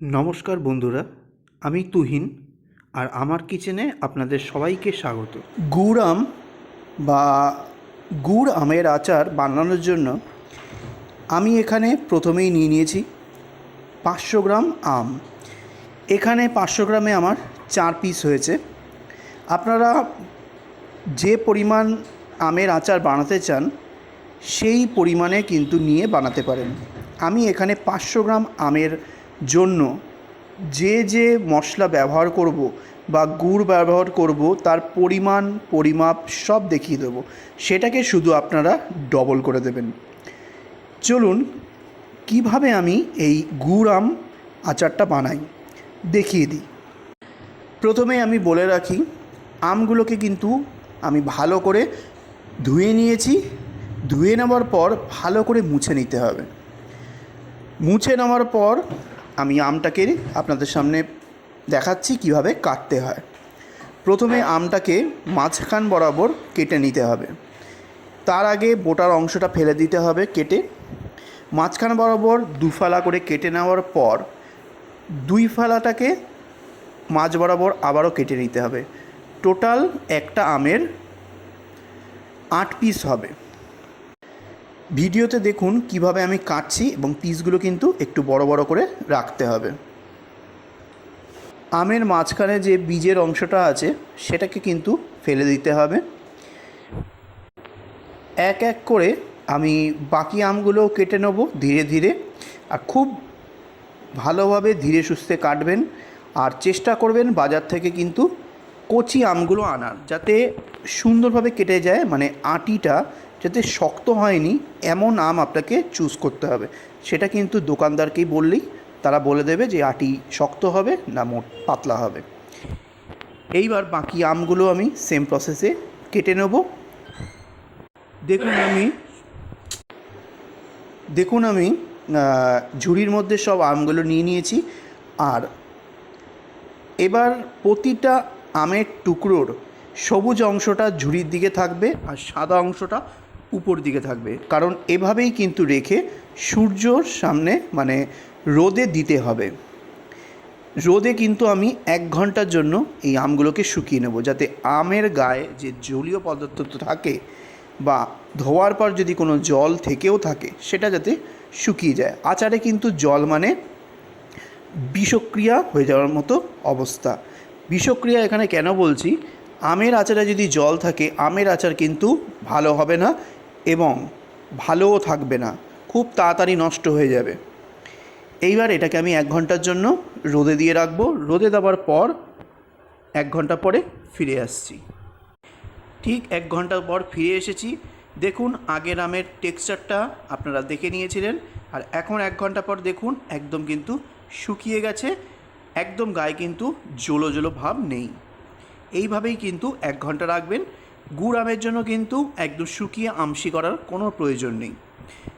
নমস্কার বন্ধুরা, আমি তুহিন আর আমার কিচেনে আপনাদের সবাইকে স্বাগত। গুড় আম বা গুড় আমের আচার বানানোর জন্য আমি এখানে প্রথমেই নিয়ে নিয়েছি পাঁচশো গ্রাম আম। এখানে পাঁচশো গ্রামে আমার চার পিস হয়েছে। আপনারা যে পরিমাণ আমের আচার বানাতে চান, সেই পরিমাণে কিন্তু নিয়ে বানাতে পারেন। আমি এখানে পাঁচশো গ্রাম আমের জন্য যে যে মশলা ব্যবহার করব বা গুড় ব্যবহার করব, তার পরিমাণ, পরিমাপ সব দেখিয়ে দেবো। সেটাকে শুধু আপনারা ডবল করে দেবেন। চলুন, কীভাবে আমি এই গুড় আম আচারটা বানাই? দেখিয়ে দিই। প্রথমে আমি বলে রাখি, আমগুলোকে কিন্তু আমি ভালো করে ধুয়ে নিয়েছি। ধুয়ে নেওয়ার পর ভালো করে মুছে নিতে হবে। মুছে নেওয়ার পর আমি আমটাকে আপনাদের সামনে দেখাচ্ছি কীভাবে কাটতে হয়। প্রথমে আমটাকে মাঝখান বরাবর কেটে নিতে হবে। তার আগে বোটার অংশটা ফেলে দিতে হবে কেটে। মাঝখান বরাবর দুফালা করে কেটে নেওয়ার পর দুই ফালাটাকে মাঝ বরাবর আবারও কেটে নিতে হবে। টোটাল একটা আমের আট পিস হবে। ভিডিওতে দেখুন কীভাবে আমি কাটছি এবং পিসগুলো কিন্তু একটু বড় বড় করে রাখতে হবে। আমের মাঝখানে যে বীজের অংশটা আছে, সেটাকে কিন্তু ফেলে দিতে হবে। এক এক করে আমি বাকি আমগুলোও কেটে নেব ধীরে ধীরে। আর খুব ভালোভাবে ধীরে সুস্থে কাটবেন। আর চেষ্টা করবেন বাজার থেকে কিন্তু কচি আমগুলো আনার, যাতে সুন্দরভাবে কেটে যায়। মানে আটিটা যাতে শক্ত হয়নি, এমন আম আপনাকে চুজ করতে হবে। সেটা কিন্তু দোকানদারকেই বললেই তারা বলে দেবে যে আটি শক্ত হবে না মোট পাতলা হবে। এইবার বাকি আমগুলো আমি সেম প্রসেসে কেটে নেব। দেখুন আমি দেখুন আমি ঝুড়ির মধ্যে সব আমগুলো নিয়ে নিয়েছি। আর এবার প্রতিটা আমের টুকরোর সবুজ অংশটা ঝুড়ির দিকে থাকবে আর সাদা অংশটা উপর দিকে থাকবে। কারণ এভাবেই কিন্তু রেখে সূর্যর সামনে মানে রোদে দিতে হবে। রোদে কিন্তু আমি এক ঘণ্টার জন্য এই আমগুলোকে শুকিয়ে নেব যাতে আমের গায়ে যে জলীয় পদার্থ থাকে বা ধোয়ার পর যদি কোনো জল থেকেও থাকে সেটা যাতে শুকিয়ে যায়। আচারে কিন্তু জল মানে বিষক্রিয়া হয়ে যাওয়ার মতো অবস্থা। বিষক্রিয়া এখানে কেন বলছি? আমের আচারে যদি জল থাকে, আমের আচার কিন্তু ভালো হবে না এবং ভালোও থাকবে না, খুব তাড়াতাড়ি নষ্ট হয়ে যাবে। এইবার এটাকে আমি এক ঘণ্টার জন্য রোদে দিয়ে রাখব। রোদে দেওয়ার পর এক ঘণ্টা পরে ফিরে আসছি। ঠিক এক ঘণ্টা পর ফিরে এসেছি। দেখুন, আগের আমের টেক্সচারটা আপনারা দেখে নিয়েছিলেন। আর এখন এক ঘণ্টা পর দেখুন, একদম কিন্তু শুকিয়ে গেছে। একদম গায়ে কিন্তু জলো জলো ভাব নেই। এইভাবেই কিন্তু এক ঘণ্টা রাখবেন। গুড় আমের জন্য কিন্তু একদম শুকিয়ে আমসি করার কোনো প্রয়োজন নেই।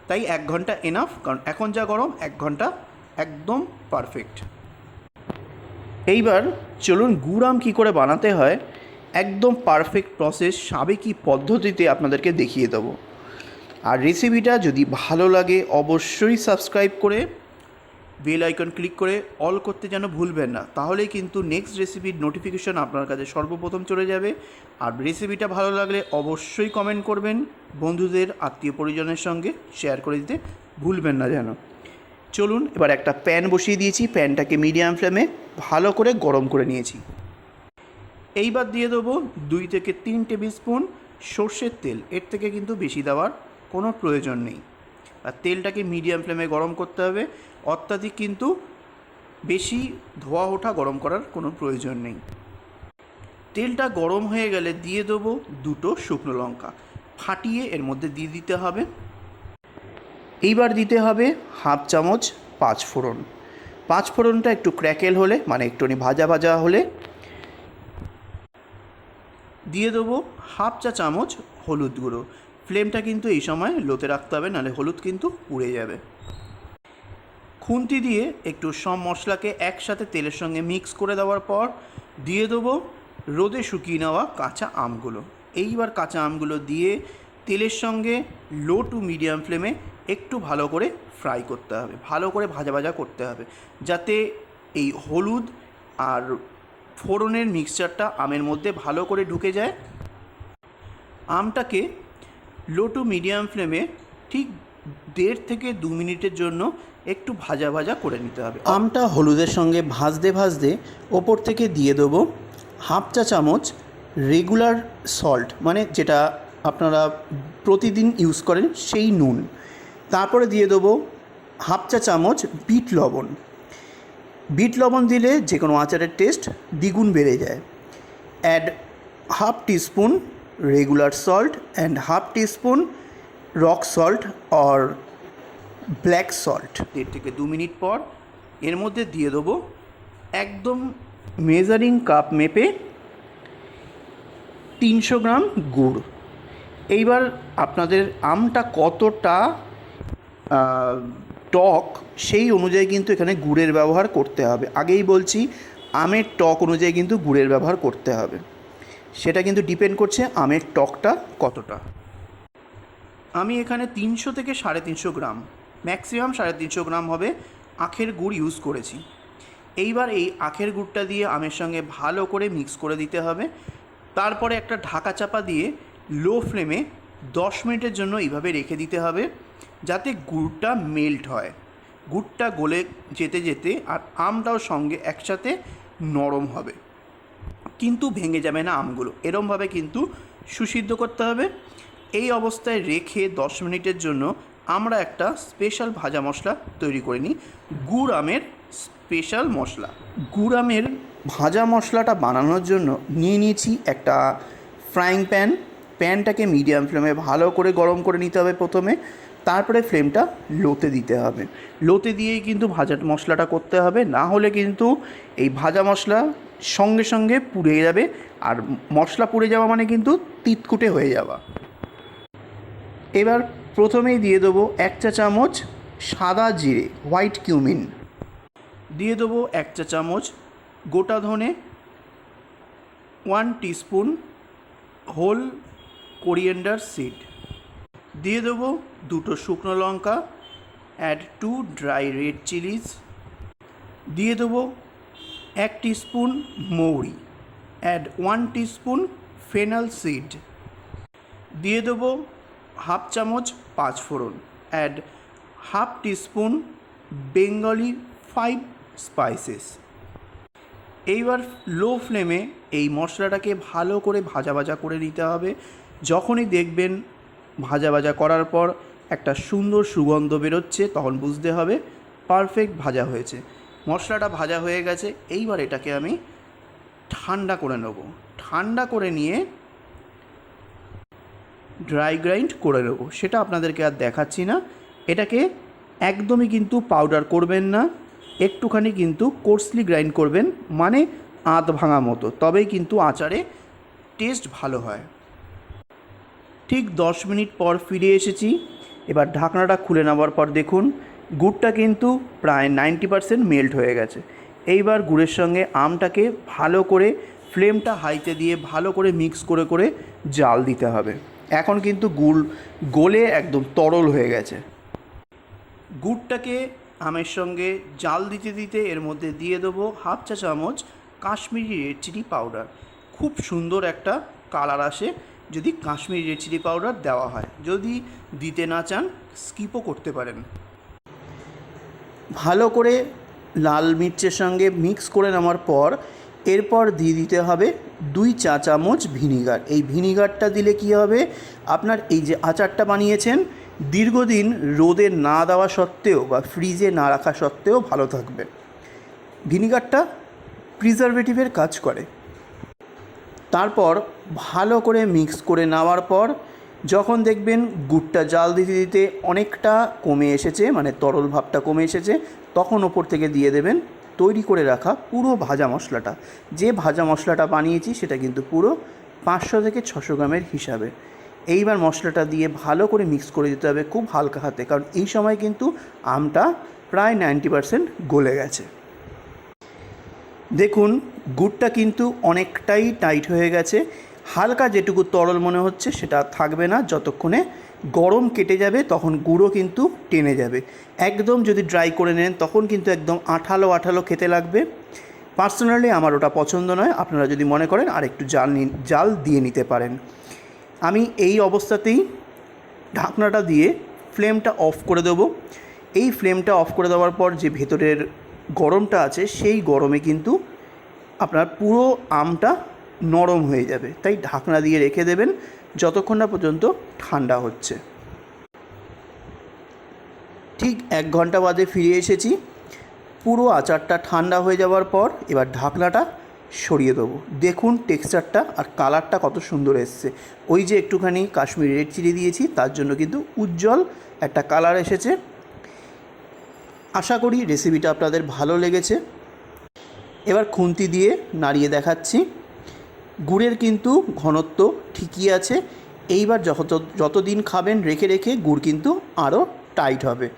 তাই এক ঘণ্টা এনাফ কারণ এখন যা গরম, এক ঘণ্টা একদম পারফেক্ট এইবার চলুন গুড় আম কী করে বানাতে হয়, একদম পারফেক্ট প্রসেস সাবেকি পদ্ধতিতে আপনাদেরকে দেখিয়ে দেবো। আর রেসিপিটা যদি ভালো লাগে, অবশ্যই সাবস্ক্রাইব করে বেল আইকন ক্লিক করে অল করতে যেন ভুলবেন না। তাহলেই কিন্তু নেক্সট রেসিপির নোটিফিকেশন আপনার কাছে সর্বপ্রথম চলে যাবে। আর রেসিপিটা ভালো লাগলে অবশ্যই কমেন্ট করবেন বন্ধুদের, আত্মীয় পরিজনের সঙ্গে শেয়ার করে দিতে ভুলবেন না যেন। চলুন এবার একটা প্যান বসিয়ে দিয়েছি। প্যানটাকে মিডিয়াম ফ্লেমে ভালো করে গরম করে নিয়েছি। এইবার দিয়ে দেবো দুই থেকে তিন টেবিল স্পুন সর্ষের তেল। এর থেকে কিন্তু বেশি দেওয়ার কোনো প্রয়োজন নেই। আর তেলটাকে মিডিয়াম ফ্লেমে গরম করতে হবে। অত্যাধিক কিন্তু বেশি ধোয়া ওঠা গরম করার কোনো প্রয়োজন নেই। তেলটা গরম হয়ে গেলে দিয়ে দেবো দুটো শুকনো লঙ্কা। ফাটিয়ে এর মধ্যে দিয়ে দিতে হবে। এইবার দিতে হবে হাফ চামচ পাঁচ ফোড়ন। পাঁচ ফোড়নটা একটু ক্র্যাকেল হলে মানে একটুখানি ভাজা ভাজা হলে দিয়ে দেবো হাফ চা চামচ হলুদ গুঁড়ো। ফ্লেমটা কিন্তু এই সময় লোতে রাখতে হবে, নাহলে হলুদ কিন্তু পুড়ে যাবে। খুন্তি দিয়ে একটু সব মশলাকে একসাথে তেলের সঙ্গে মিক্স করে দেওয়ার পর দিয়ে দেবো রোদে শুকিয়ে নেওয়া কাঁচা আমগুলো। এইবার কাঁচা আমগুলো দিয়ে তেলের সঙ্গে লো টু মিডিয়াম ফ্লেমে একটু ভালো করে ফ্রাই করতে হবে, ভালো করে ভাজা ভাজা করতে হবে, যাতে এই হলুদ আর ফোড়নের মিক্সচারটা আমের মধ্যে ভালো করে ঢুকে যায়। আমটাকে লো টু মিডিয়াম ফ্লেমে ঠিক দেড় থেকে দু মিনিটের জন্য একটু ভাজা ভাজা করে নিতে হবে। আমটা হলুদের সঙ্গে ভাজতে ভাজতে ওপর থেকে দিয়ে দেবো হাফ চা চামচ রেগুলার সল্ট মানে যেটা আপনারা প্রতিদিন ইউজ করেন সেই নুন। তারপরে দিয়ে দেবো হাফ চা চামচ বিট লবণ। বিট লবণ দিলে যে কোনো আচারের টেস্ট দ্বিগুণ বেড়ে যায়। Add half teaspoon regular salt and half teaspoon rock salt or black salt দেড় থেকে দু মিনিট পর এর মধ্যে দিয়ে দেবো একদম মেজারিং কাপ মেপে তিনশো গ্রাম গুড়। এইবার আপনাদের আমটা কতটা টক সেই অনুযায়ী কিন্তু এখানে গুড়ের ব্যবহার করতে হবে। আগেই বলছি, আমের টক অনুযায়ী কিন্তু গুড়ের ব্যবহার করতে হবে। সেটা কিন্তু ডিপেন্ড করছে আমের টকটা কতটা। আমি এখানে তিনশো থেকে সাড়ে তিনশো গ্রাম ম্যাক্সিমাম সাড়ে তিনশো গ্রাম হবে আখের গুড় ইউজ করেছি। এইবার এই আখের গুড়টা দিয়ে আমের সঙ্গে ভালো করে মিক্স করে দিতে হবে। তারপরে একটা ঢাকা চাপা দিয়ে লো ফ্লেমে দশ মিনিটের জন্য এইভাবে রেখে দিতে হবে, যাতে গুড়টা মেল্ট হয়। গুড়টা গলে যেতে যেতে আর আমটাও সঙ্গে একসাথে নরম হবে। কিন্তু ভেঙে যাবে না আমগুলো। এরমভাবে কিন্তু সুসিদ্ধ করতে হবে। এই অবস্থায় রেখে দশ মিনিটের জন্য আমরা একটা স্পেশাল ভাজা মশলা তৈরি করে নিই। গুড় আমের স্পেশাল মশলা। গুড় আমের ভাজা মশলাটা বানানোর জন্য নিয়ে নিয়েছি একটা ফ্রাইং প্যান প্যানটাকে মিডিয়াম ফ্লেমে ভালো করে গরম করে নিতে হবে প্রথমে। তারপরে ফ্লেমটা লোতে দিতে হবে। লোতে দিয়েই কিন্তু ভাজা মশলাটা করতে হবে। না হলে কিন্তু এই ভাজা মশলা সঙ্গে সঙ্গে পুড়ে যাবে আর মশলা পুড়ে যাওয়া মানে কিন্তু তিতকুটে হয়ে যাওয়া। এবার প্রথমেই দিয়ে দেবো এক চা চামচ সাদা জিরে, হোয়াইট কিউমিন। দিয়ে দেবো এক চা চামচ গোটা ধনে, one teaspoon whole coriander seed. দিয়ে দেবো দুটো শুকনো লঙ্কা, add two dry red chillies. দিয়ে দেবো এক টিস্পুন মৌরি add one teaspoon fennel seed দিয়ে দেবো হাফ চামচ পাঁচ ফোড়ন add half teaspoon Bengali five spices এইবার লো ফ্লেমে এই মশলাটাকে ভালো করে ভাজা ভাজা করে নিতে হবে। যখনই দেখবেন ভাজা ভাজা করার পর একটা সুন্দর সুগন্ধ বেরোচ্ছে, তখন বুঝতে হবে পারফেক্ট ভাজা হয়েছে। মশলাটা ভাজা হয়ে গেছে, এইবার এটাকে আমি ঠান্ডা করে নেব। ঠান্ডা করে নিয়ে ড্রাই গ্রাইন্ড করে নেব। সেটা আপনাদেরকে আর দেখাচ্ছি না। এটাকে একদমই কিন্তু পাউডার করবেন না, একটুখানি কিন্তু কোর্সলি গ্রাইন্ড করবেন মানে আধ ভাঙা মতো, তবেই কিন্তু আচারে টেস্ট ভালো হয়। ঠিক দশ মিনিট পর ফিরে এসেছি। এবার ঢাকনাটা খুলে নেওয়ার পর দেখুন গুড়টা কিন্তু প্রায় নাইনটি পারসেন্ট মেল্ট হয়ে গেছে। এইবার গুড়ের সঙ্গে আমটাকে ভালো করে ফ্লেমটা হাইতে দিয়ে ভালো করে মিক্স করে করে জাল দিতে হবে। এখন কিন্তু গুড় গলে একদম তরল হয়ে গেছে। গুড়টাকে আমের সঙ্গে জাল দিতে দিতে এর মধ্যে দিয়ে দেবো হাফ চা চামচ কাশ্মীরি রেড চিলি পাউডার খুব সুন্দর একটা কালার আসে যদি কাশ্মীরি রেড চিলি পাউডার দেওয়া হয়। যদি দিতে না চান স্কিপও করতে পারেন। ভালো করে লাল মির্চের সঙ্গে মিক্স করে নেওয়ার পর এরপর দিয়ে দিতে হবে দুই চা চামচ ভিনিগার। এই ভিনিগারটা দিলে কি হবে? আপনার এই যে আচারটা বানিয়েছেন, দীর্ঘদিন রোদে না দেওয়া সত্ত্বেও বা ফ্রিজে না রাখা সত্ত্বেও ভালো থাকবে। ভিনিগারটা প্রিজারভেটিভের কাজ করে। তারপর ভালো করে মিক্স করে নেওয়ার পর যখন দেখবেন গুড়টা জাল দিতে দিতে অনেকটা কমে এসেছে মানে তরল ভাবটা কমে এসেছে, তখন ওপর থেকে দিয়ে দেবেন তৈরি করে রাখা পুরো ভাজা মশলাটা। যে ভাজা মশলাটা বানিয়েছি সেটা কিন্তু পুরো পাঁচশো থেকে ছশো গ্রামের হিসাবে। এইবার মশলাটা দিয়ে ভালো করে মিক্স করে দিতে হবে খুব হালকা হাতে, কারণ এই সময় কিন্তু আমটা প্রায় নাইনটি পারসেন্ট গলে গেছে। দেখুন, গুড়টা কিন্তু অনেকটাই টাইট হয়ে গেছে। হালকা যেটুকু তরল মনে হচ্ছে সেটা থাকবে না, যতক্ষণে গরম কেটে যাবে তখন গুঁড়ো কিন্তু টেনে যাবে। একদম যদি ড্রাই করে নেন তখন কিন্তু একদম আঠালো আঠালো খেতে লাগবে। পার্সোনালি আমার ওটা পছন্দ নয়, আপনারা যদি মনে করেন আর একটু জাল জাল দিয়ে নিতে পারেন। আমি এই অবস্থাতেই ঢাকনাটা দিয়ে ফ্লেমটা অফ করে দেবো। এই ফ্লেমটা অফ করে দেওয়ার পর যে ভেতরের গরমটা আছে সেই গরমে কিন্তু আপনার পুরো আমটা নরম হয়ে যাবে। তাই ঢাকনা দিয়ে রেখে দেবেন যতক্ষণ না পর্যন্ত ঠান্ডা হচ্ছে। ঠিক এক ঘণ্টা বাদে ফিরে এসেছি। পুরো আচারটা ঠান্ডা হয়ে যাওয়ার পর এবার ঢাকনাটা সরিয়ে দেবো। দেখুন টেক্সচারটা আর কালারটা কত সুন্দর এসছে। ওই যে একটুখানি কাশ্মীরি রেড চিলি দিয়েছি, তার জন্য কিন্তু উজ্জ্বল একটা কালার এসেছে। আশা করি রেসিপিটা আপনাদের ভালো লেগেছে। এবার খুন্তি দিয়ে নাড়িয়ে দেখাচ্ছি। গুড়ের কিন্তু ঘনত্ব ঠিকই আছে। এইবার যত, যতদিন খাবেন রেখে রেখে গুড় কিন্তু আরও টাইট হবে।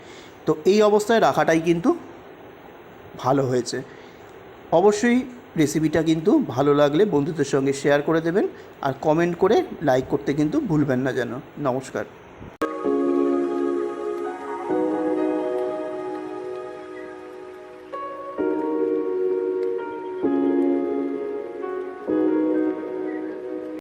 তো এই অবস্থায় রাখাটাই কিন্তু ভালো হয়েছে। অবশ্যই রেসিপিটা কিন্তু ভালো লাগলে বন্ধুদের সঙ্গে শেয়ার করে দেবেন। আর কমেন্ট করে লাইক করতে কিন্তু ভুলবেন না যেন। নমস্কার।